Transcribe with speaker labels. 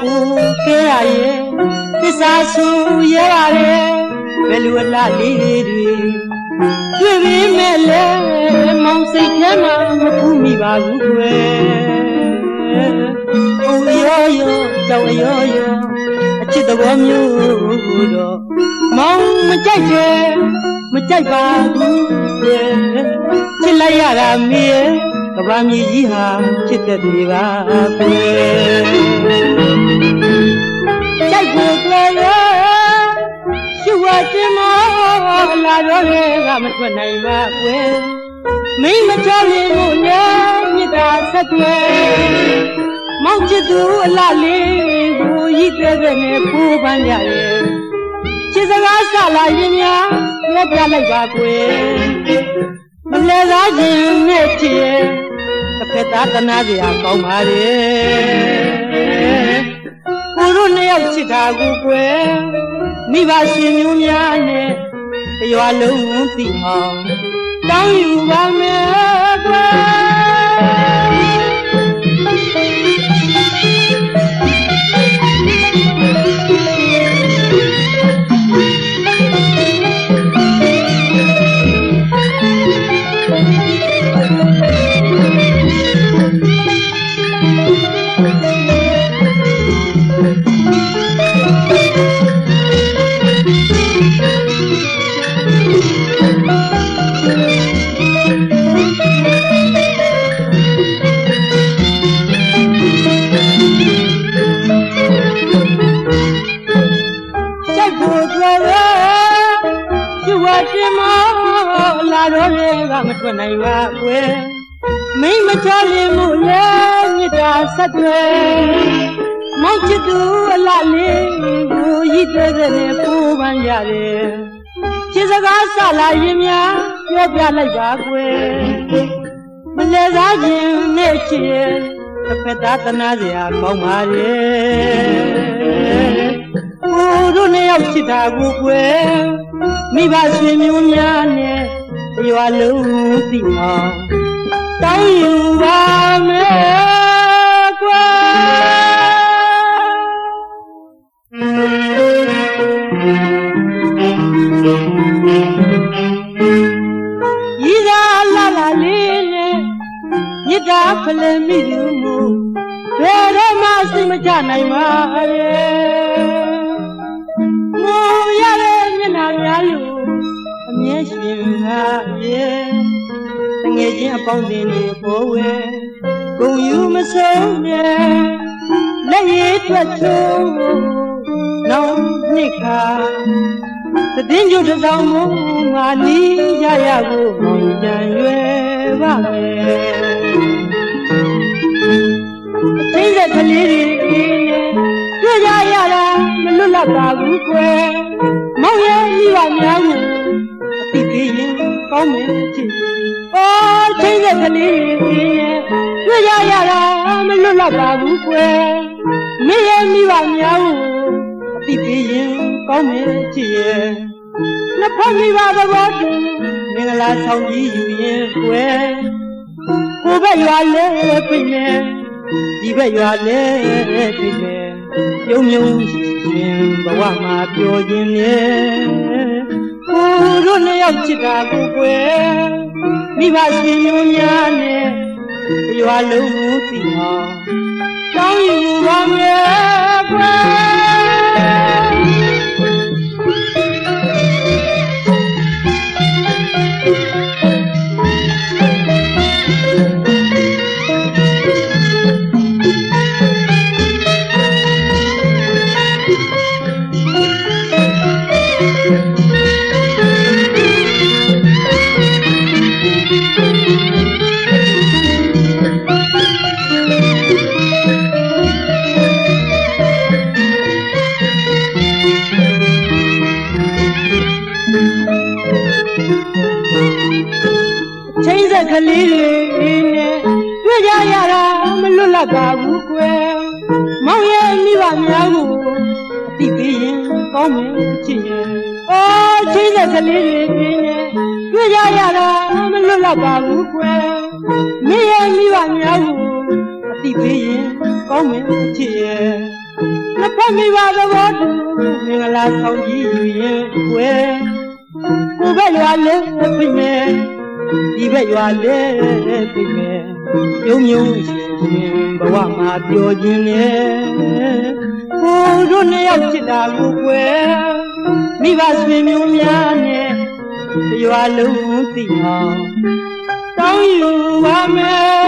Speaker 1: ပူကဲရရဲ့သစ္စာဆူရဲပါတယ်ဘယ်လိုအလားလေးတွေတွေ့ပြီးမဲ့လဲမောင်စိတ်ထဲမှာမပူမိပါဘူးကွယ်အိုရောရောကြောက်ရောရောအချစ်သဘောမျိုးတော့မောင်မကြိုက်တယ်မကြိုက်ပါဘူးကွယ်ချစ်လိုက်ရတာမေး ကဘာမြေကြီးဟာချစ်တဲ့တွေပါကွယ်ကြိုက်ဖို့ကြရရှုဝတင်မလာတော့လေကမထွက်နိုင်ပါကွယ်မိမချမြင်မှုနဲ့မေတ္တာဆက်သွယ်မောင်ချစ်သူအလားလေးကိုရည်တဲ့တဲ့နဲ့ပူပန်းကြရဲ့ချစ်စကားဆလာရင်များလက်ပြလိုက်ပါကွယ် သားတနာစရာကောင်းပါလေကိုတို့နှစ်ယောက်ချစ်တာကိုကွယ်မိဘရှင်မျိုးများနဲ့တရွာလုံးသိအောင်တောင်းယူပါမယ်ကွယ် မလာတော့လေကမထွက်နိုင်ပါကွယ်မိမချလင်မှုရဲ့မြစ်တာဆက်သွယ်မောင်ချစ်သူအလားလေးကိုရည်တဲ့တဲ့နဲ့ပူပန်းရတယ်ချ စ်စကားဆလာရင်များပြောပြလိုက်ပါကွယ်မလဲစားခြင်းနဲ့ချစ်ရဲ့တစ်ဖက်သားတနာစရာကောင်းပါလေကိုတို့နှစ်ယောက်ချစ်တာကိုကွယ်မိဘဆွေမျိုးများနဲ့ရွာလုံးသိအောင်တောင်းယူပါမယ် ဖလင်မိသူမူဘယ်တော့မှစိတ်မချနိုင်ပါရဲ့ငိုရတဲ့မျက်နှာများလို့အမြဲရှင်ပါရဲ့တငယ်ချင်းအပေါင်းအသင်းတွေပေါ်ဝဲဂုံယူမဆုံးရဲ့လက်ရည်ထွက်ချုံနောင်နှစ်ခါသတည်ကြတစ်ဆောင်မငါနီးရရကိုမောင်ကြံရွယ်ပါမယ် အသိတဲ့ကလေးတွေတွေ့ကြရတာမလွတ်လပ်ပါဘူးကွယ်မောင်ရဲ့မိဘများကိုအသိပေးရင်ကောင်းမယ်ချစ်အော်သိတဲ့ကလေးတွေတွေ့ကြရတာမလွတ်လပ်ပါဘူးကွယ်မင်းရဲ့မိဘများကိုအသိပေးရင်ကောင်းမယ်ချစ်ရဲ့နှစ်ဖက်မိဘသဘောတူမင်္ဂလာဆောင်ကြီးယူရင်ကွယ်ကိုဘက်ရွာလဲပြိမယ် ဒီဘက်ရွာလဲပြိမယ်ပြုံးမြုံရှင်ဘဝမှာပျော်ခြင်းလေကိုတို့နှစ်ယောက်ချစ်တာကိုကွယ်မိဘရှင်မျိုးများနဲ့ရွာလုံးသိအောင်တောင်းယူပါမယ်ကွယ် မလွတ်လပ်ပါဘူးကွယ်မောင်ရဲ့မိဘများကိုအသိပေးရင်ကောင်းမယ်ချစ်ရဲ့အော်ချိန်ဆက်ကလေးတွေနဲ့တွေ့ကြရတာမလွတ်လပ်ပါဘူးကွယ်မင်းရဲ့မိဘများကိုအသိပေးရင်ကောင်းကောင်းမယ်ချစ်ရဲ့နှစ်ဖက်မိဘသဘောတူမင်္ဂလာဆောင်ကြည့်ယူရင်ွယ်ကိုဘက်ရွာလဲဖိမယ်ဒီဘက်ရွာလဲဖိမယ် ပြုံးမြုံရှင်ရှင်ဘဝမှာပျော်ခြင်းနဲ့ကိုတို့နှစ်ယောက်ချစ်တာကိုွယ်မိဘဆွေမျိုးများနဲ့ရွာလုံးသိအောင်တောင်းယူပါမယ်